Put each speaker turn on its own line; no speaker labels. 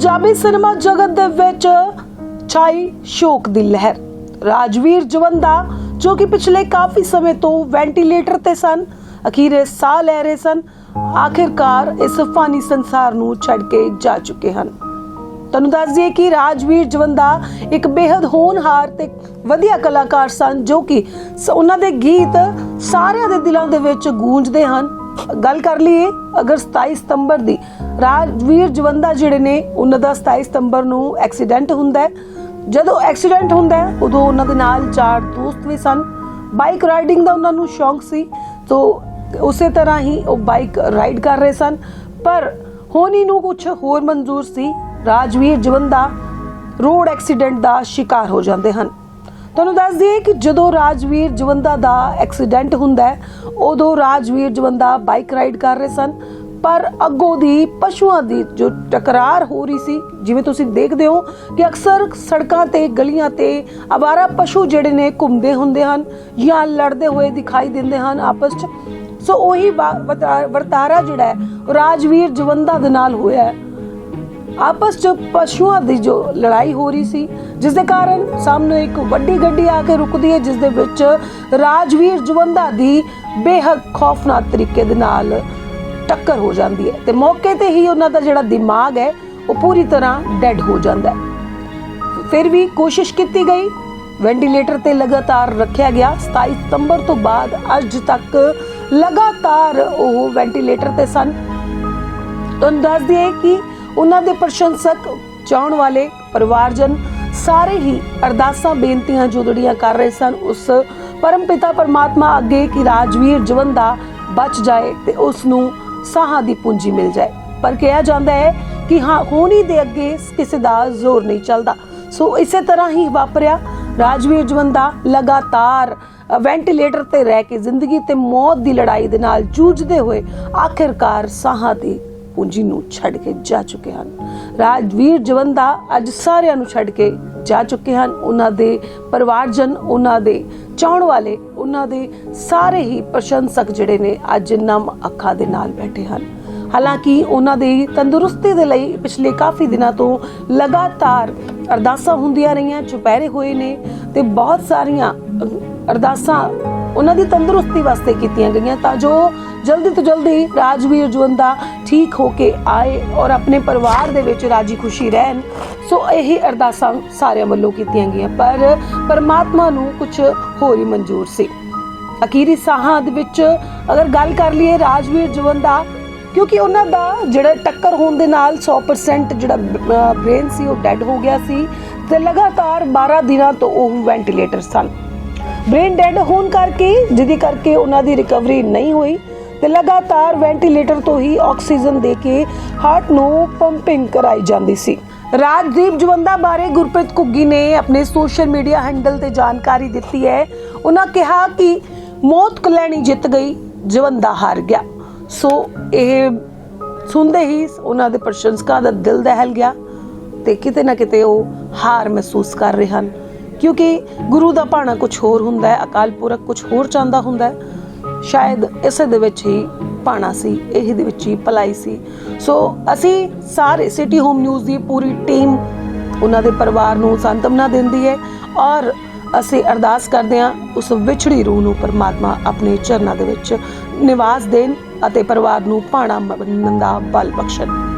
Punjabi cinema ਜਗਤ ਦੇ ਵਿੱਚ ਛਾਈ ਸ਼ੋਕ ਦੀ ਲਹਿਰ। ਰਾਜਵੀਰ ਜਵੰਦਾ, ਜੋ ਕਿ ਪਿਛਲੇ ਕਾਫੀ ਸਮੇਂ ਤੋਂ ਵੈਂਟੀਲੇਟਰ ਤੇ ਸਨ, ਅਖੀਰੇ ਸਾਹ ਲੈ ਰਹੇ ਸਨ, ਆਖਿਰਕਾਰ ਇਸ ਫਾਨੀ ਸੰਸਾਰ ਨੂੰ ਛੱਡ ਕੇ ਜਾ ਚੁੱਕੇ ਹਨ। ਤੁਹਾਨੂੰ ਦੱਸ ਦਈਏ ਕਿ ਰਾਜਵੀਰ ਜਵੰਦਾ ਇੱਕ ਬੇहद ਹੋਣਹਾਰ ਤੇ ਵਧੀਆ ਕਲਾਕਾਰ ਸਨ, ਜੋ ਕਿ ਸ- ਉਹਨਾਂ ਦੇ ਗੀਤ ਸਾਰਿਆਂ ਦੇ ਦਿਲਾਂ ਦੇ ਵਿੱਚ ਗੂੰਜਦੇ ਹਨ। ਗੱਲ ਕਰ ਲਈਏ ਅਗਰ 27 ਸਤੰਬਰ ਦੀ ਰਾਜਵੀਰ ਜਵੰਦਾ ਜਿਹੜੇ ਨੇ, ਉਹਨਾਂ ਦਾ 27 ਸਤੰਬਰ ਨੂੰ ਐਕਸੀਡੈਂਟ ਹੁੰਦਾ ਹੈ। ਜਦੋਂ ਐਕਸੀਡੈਂਟ ਹੁੰਦਾ ਹੈ, ਉਦੋਂ ਉਹਨਾਂ ਦੇ ਨਾਲ ਚਾਰ ਦੋਸਤ ਵੀ ਸਨ। ਬਾਈਕ ਰਾਈਡਿੰਗ ਦਾ ਉਹਨਾਂ ਨੂੰ ਸ਼ੌਂਕ ਸੀ। ਤੋਂ ਉਸੇ ਤਰ੍ਹਾਂ ਹੀ ਉਹ ਬਾਈਕ ਰਾਈਡ ਕਰ ਰਹੇ ਸਨ। ਪਰ ਹੋਣੀ ਨੂੰ ਕੁਝ ਹੋਰ ਮਨਜ਼ੂਰ ਸੀ। ਰਾਜਵੀਰ ਜਵੰਦਾ ਰੋਡ ਐਕਸੀਡੈਂਟ ਦਾ ਸ਼ਿਕਾਰ ਹੋ ਜਾਂਦੇ ਹਨ। ਤੁਹਾਨੂੰ ਦੱਸ ਦਈਏ ਕਿ ਜਦੋਂ ਰਾਜਵੀਰ ਜਵੰਦਾ ਦਾ ਐਕਸੀਡੈਂਟ ਹੁੰਦਾ ਹੈ, ਉਦੋਂ ਰਾਜਵੀਰ ਜਵੰਦਾ ਬਾਈਕ ਰਾਈਡ ਕਰ ਰਹੇ ਸਨ। ਪਰ ਅੱਗੋਂ ਦੀ ਪਸ਼ੂਆਂ ਦੀ ਜੋ ਟਕਰਾਰ ਹੋ ਰਹੀ ਸੀ, ਜਿਵੇਂ ਤੁਸੀਂ ਦੇਖਦੇ ਹੋ ਕਿ ਅਕਸਰ ਸੜਕਾਂ ਤੇ, ਗਲੀਆਂ ਤੇ ਅਵਾਰਾ ਪਸ਼ੂ ਜਿਹੜੇ ਨੇ ਘੁੰਮਦੇ ਹੁੰਦੇ ਹਨ ਜਾਂ ਲੜਦੇ ਹੋਏ ਦਿਖਾਈ ਦਿੰਦੇ ਹਨ ਆਪਸ 'ਚ। ਸੋ ਉਹੀ ਵਰਤਾਰਾ ਜਿਹੜਾ ਰਾਜਵੀਰ ਜਵੰਦਾ ਦੇ ਨਾਲ ਹੋਇਆ ਹੈ। ਆਪਸ ਚ ਪਸ਼ੂਆਂ ਦੀ ਜੋ ਲੜਾਈ ਹੋ ਰਹੀ ਸੀ, ਜਿਸ ਦੇ ਕਾਰਨ ਸਾਹਮਣੇ ਇੱਕ ਵੱਡੀ ਗੱਡੀ ਆ ਕੇ ਰੁਕਦੀ ਹੈ, ਜਿਸ ਦੇ ਵਿੱਚ ਰਾਜਵੀਰ ਜਵੰਦਾ ਦੀ ਬੇਹੱਦ ਖੌਫਨਾਕ ਤਰੀਕੇ ਦੇ ਨਾਲ ਟੱਕਰ ਹੋ ਜਾਂਦੀ ਹੈ ਤੇ ਮੌਕੇ ਤੇ ਹੀ ਉਹਨਾਂ ਦਾ ਜਿਹੜਾ ਦਿਮਾਗ ਹੈ, ਉਹ ਪੂਰੀ ਤਰ੍ਹਾਂ ਡੈੱਡ ਹੋ ਜਾਂਦਾ ਹੈ। ਫਿਰ ਵੀ ਕੋਸ਼ਿਸ਼ ਕੀਤੀ ਗਈ। ਵੈਂਟੀਲੇਟਰ ਤੇ ਲਗਾਤਾਰ ਰੱਖਿਆ ਗਿਆ। 27 ਸਤੰਬਰ ਤੋਂ ਬਾਅਦ ਅੱਜ ਤੱਕ ਲਗਾਤਾਰ ਉਹ ਵੈਂਟੀਲੇਟਰ ਤੇ ਸਨ। ਤੁਹਾਨੂੰ ਦੱਸ ਦਈਏ ਕਿ ਉਹਨਾਂ ਦੇ ਪ੍ਰਸ਼ੰਸਕ, ਚਾਹਣ ਵਾਲੇ ਪਰਿਵਾਰਜਨ ਸਾਰੇ ਹੀ ਅਰਦਾਸਾਂ, ਬੇਨਤੀਆਂ ਜੁਦੜੀਆਂ ਕਰ ਰਹੇ ਸਨ ਉਸ ਪਰਮ ਪਿਤਾ ਪਰਮਾਤਮਾ ਅੱਗੇ ਕਿ ਰਾਜਵੀਰ ਜਵੰਦਾ ਬਚ ਜਾਏ ਤੇ ਉਸ ਨੂੰ ਸਾਹਾਂ ਦੀ ਪੂੰਜੀ ਮਿਲ ਜਾਏ। ਪਰ ਕਿਹਾ ਜਾਂਦਾ ਹੈ ਕਿ ਹਾਂ ਹੋਣੀ ਦੇ ਅੱਗੇ ਕਿਸੇ ਦਾ ਜ਼ੋਰ ਨਹੀਂ ਚੱਲਦਾ। ਸੋ ਇਸੇ ਤਰ੍ਹਾਂ ਹੀ ਵਾਪਰਿਆ ਰਾਜਵੀਰ ਜਵੰਦਾ ਲਗਾਤਾਰ ਵੈਂਟੀਲੇਟਰ ਤੇ ਰਹਿ ਕੇ ਜ਼ਿੰਦਗੀ ਤੇ ਮੌਤ ਦੀ ਲੜਾਈ ਦੇ ਨਾਲ ਜੂਝਦੇ ਹੋਏ ਆਖਿਰਕਾਰ ਸਾਹਾਂ ਦੀ ਪੂੰਜੀ ਨੂੰ ਛੱਡ ਕੇ ਜਾ ਚੁੱਕੇ ਹਨ। ਰਾਜਵੀਰ ਜਵੰਦਾ ਅੱਜ ਸਾਰਿਆਂ ਨੂੰ ਛੱਡ ਕੇ ਜਾ ਚੁੱਕੇ ਹਨ। ਉਹਨਾਂ ਦੇ ਪਰਿਵਾਰਜਨ, ਉਹਨਾਂ ਦੇ ਚਾਹਣ ਵਾਲੇ ਉਹਨਾਂ ਦੇ ਸਾਰੇ ਹੀ ਪ੍ਰਸ਼ੰਸਕ ਜਿਹੜੇ ਨੇ ਅੱਜ ਨਮ ਅੱਖਾਂ ਦੇ ਨਾਲ ਬੈਠੇ ਹਨ। ਹਾਲਾਂਕਿ ਉਹਨਾਂ ਦੀ ਤੰਦਰੁਸਤੀ ਦੇ ਲਈ ਪਿਛਲੇ ਕਾਫੀ ਦਿਨਾਂ ਤੋਂ ਲਗਾਤਾਰ ਅਰਦਾਸਾਂ ਹੁੰਦੀਆਂ ਰਹੀਆਂ, ਚੁਪਹਿਰੇ ਹੋਏ ਨੇ ਤੇ ਬਹੁਤ ਸਾਰੀਆਂ ਅਰਦਾਸਾਂ ਉਹਨਾਂ ਦੀ ਤੰਦਰੁਸਤੀ ਵਾਸਤੇ ਕੀਤੀਆਂ ਗਈਆਂ ਤਾਂ ਜੋ ਜਲਦੀ ਤੋਂ ਜਲਦੀ ਰਾਜਵੀਰ ਜਵੰਦਾ ਠੀਕ ਹੋ ਕੇ ਆਏ ਔਰ ਆਪਣੇ ਪਰਿਵਾਰ ਦੇ ਵਿੱਚ ਰਾਜੀ ਖੁਸ਼ੀ ਰਹਿਣ। ਸੋ ਇਹ ਅਰਦਾਸਾਂ ਸਾਰਿਆਂ ਵੱਲੋਂ ਕੀਤੀਆਂ ਗਈਆਂ। ਪਰ ਪਰਮਾਤਮਾ ਨੂੰ ਕੁਝ ਹੋਰ ਹੀ ਮਨਜ਼ੂਰ ਸੀ। ਅਖੀਰੀ ਸਾਹਾਂ ਦੇ ਵਿੱਚ ਅਗਰ ਗੱਲ ਕਰ ਲਈਏ ਰਾਜਵੀਰ ਜਵਨ ਦਾ, ਕਿਉਂਕਿ ਉਹਨਾਂ ਦਾ ਜਿਹੜਾ ਟੱਕਰ ਹੋਣ ਦੇ ਨਾਲ 100% ਜਿਹੜਾ ਬ੍ਰੇਨ ਸੀ, ਉਹ ਡੈੱਡ ਹੋ ਗਿਆ ਸੀ ਤੇ ਲਗਾਤਾਰ 12 ਦਿਨਾਂ ਤੋਂ ਉਹ ਵੈਂਟੀਲੇਟਰ ਸਨ। ਬ੍ਰੇਨ ਡੈੱਡ ਹੋਣ ਕਰਕੇ, ਜਿਹਦੇ ਕਰਕੇ ਉਹਨਾਂ ਦੀ ਰਿਕਵਰੀ ਨਹੀਂ ਹੋਈ। ਤੇ ਲਗਾਤਾਰ ਵੈਂਟੀਲੇਟਰ ਤੋਂ ਹੀ ਆਕਸੀਜਨ ਦੇ ਕੇ ਹਾਰਟ ਨੂੰ ਪੰਪਿੰਗ ਕਰਾਈ ਜਾਂਦੀ ਸੀ। ਰਾਜਦੀਪ ਜਵੰਦਾ ਬਾਰੇ ਗੁਰਪ੍ਰੀਤ ਘੁੱਗੀ ਨੇ ਆਪਣੇ ਸੋਸ਼ਲ ਮੀਡੀਆ ਹੈਂਡਲ ਤੇ ਜਾਣਕਾਰੀ ਦਿੱਤੀ ਹੈ। ਉਹਨਾਂ ਕਿਹਾ ਕਿ ਮੌਤ ਕਲੈਣੀ ਜਿੱਤ ਗਈ, ਜਵੰਦਾ ਹਾਰ ਗਿਆ। ਸੋ ਇਹ ਸੁਣਦੇ ਹੀ ਉਹਨਾਂ ਦੇ ਪ੍ਰਸ਼ੰਸਕਾਂ ਦਾ ਦਿਲ ਦਹਿਲ ਗਿਆ ਤੇ ਕਿਤੇ ਨਾ ਕਿਤੇ ਉਹ ਹਾਰ ਮਹਿਸੂਸ ਕਰ ਰਹੇ ਹਨ। ਕਿਉਂਕਿ ਗੁਰੂ ਦਾ ਭਾਣਾ ਕੁਝ ਹੋਰ ਹੁੰਦਾ ਹੈ, ਅਕਾਲ ਪੁਰਖ ਕੁਝ ਹੋਰ ਚਾਹੁੰਦਾ ਹੁੰਦਾ ਹੈ। ਸ਼ਾਇਦ ਇਸੇ ਦੇ ਵਿੱਚ ਹੀ ਭਾਣਾ ਸੀ, ਇਹੀ ਦੇ ਵਿੱਚ ਹੀ ਭਲਾਈ ਸੀ। ਸੋ ਅਸੀਂ ਸਾਰੇ ਸਿਟੀ ਹੋਮ ਨਿਊਜ਼ ਦੀ ਪੂਰੀ ਟੀਮ ਉਹਨਾਂ ਦੇ ਪਰਿਵਾਰ ਨੂੰ ਸੰਤਵਨਾ ਦਿੰਦੀ ਹੈ ਔਰ ਅਸੀਂ ਅਰਦਾਸ ਕਰਦੇ ਹਾਂ ਉਸ ਵਿਛੜੀ ਰੂਹ ਨੂੰ ਪਰਮਾਤਮਾ ਆਪਣੇ ਚਰਨਾਂ ਦੇ ਵਿੱਚ ਨਿਵਾਸ ਦੇਣ ਅਤੇ ਪਰਿਵਾਰ ਨੂੰ ਭਾਣਾ ਮੰਨਣ ਦਾ ਬਲ ਬਖਸ਼ਣ।